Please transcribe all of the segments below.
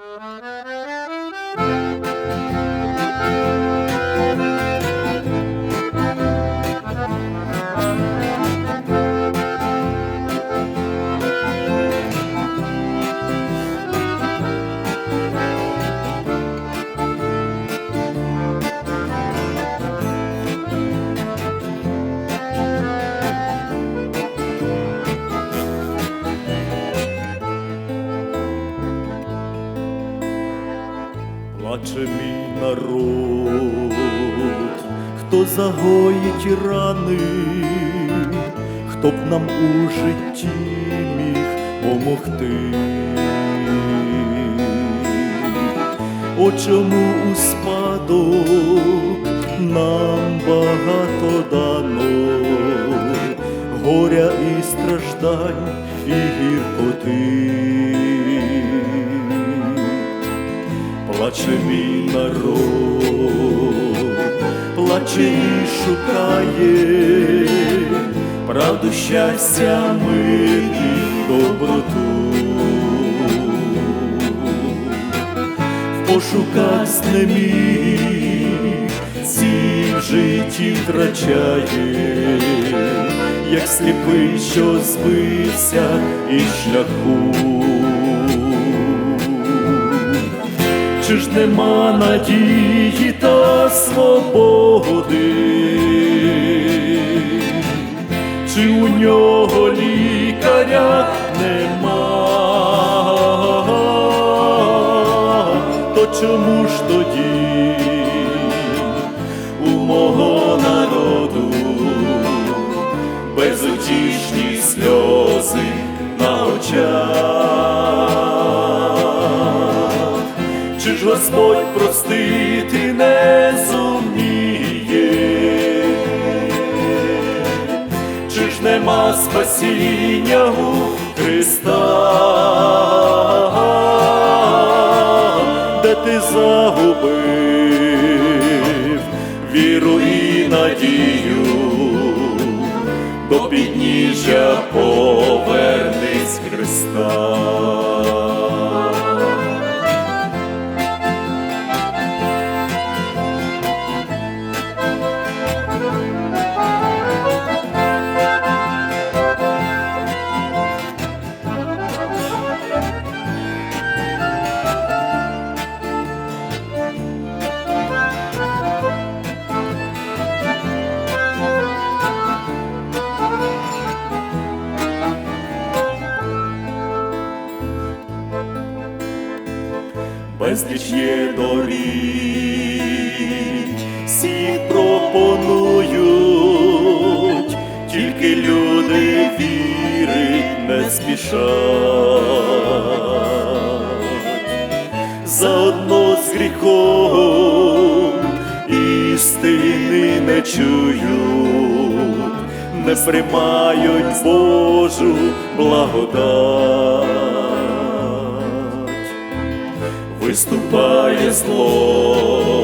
Thank. Плаче мій народ, хто загоїть рани, хто б нам у житті міг помогти. О чому у спадок Плаче мій народ, плаче і шукає правду, щастя, мир і доброту. В пошуках знеміг, ці в житті втрачає, як сліпий, що збився із шляху. Чи ж нема надії та свободи, чи у нього лікаря нема, то чому ж тоді Господь простити не зуміє? Чи ж нема спасіння у Христа, де ти загубив віру і надію, до підніжжя повернись Христа. Безліч є доріг, всі пропонують, тільки люди вірить не спішать, заодно з гріхом істини не чують, не приймають Божу благодать виступає зло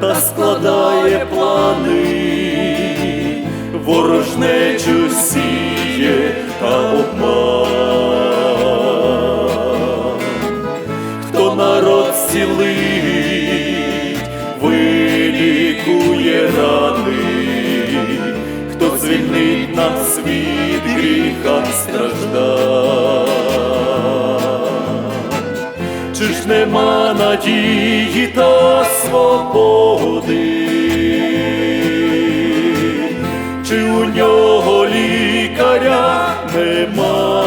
та складає плани, ворожнечу сіє та обман. Хто народ зцілить, вилікує рани, хто звільнить нас від гріха страждань. Чи ж нема надії та свободи, чи у нього лікаря нема,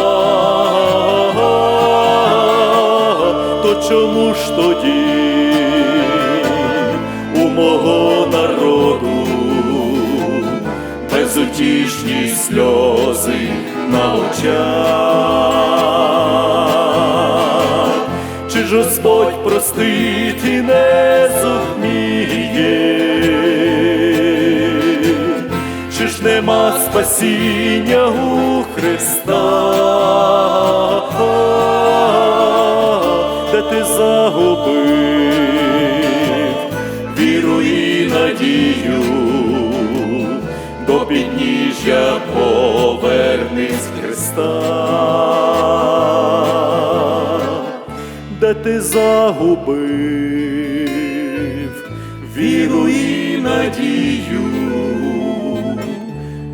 то чому ж тоді у мого народу безутішні сльози на очах? Чи ж Господь простити не зуміє? Чи ж нема спасіння у Христа, де ти загубив віру і надію, до підніжжя повернись Христа де ти загубив віру і надію,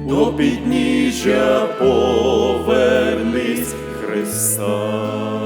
до підніжжя повернись Христа.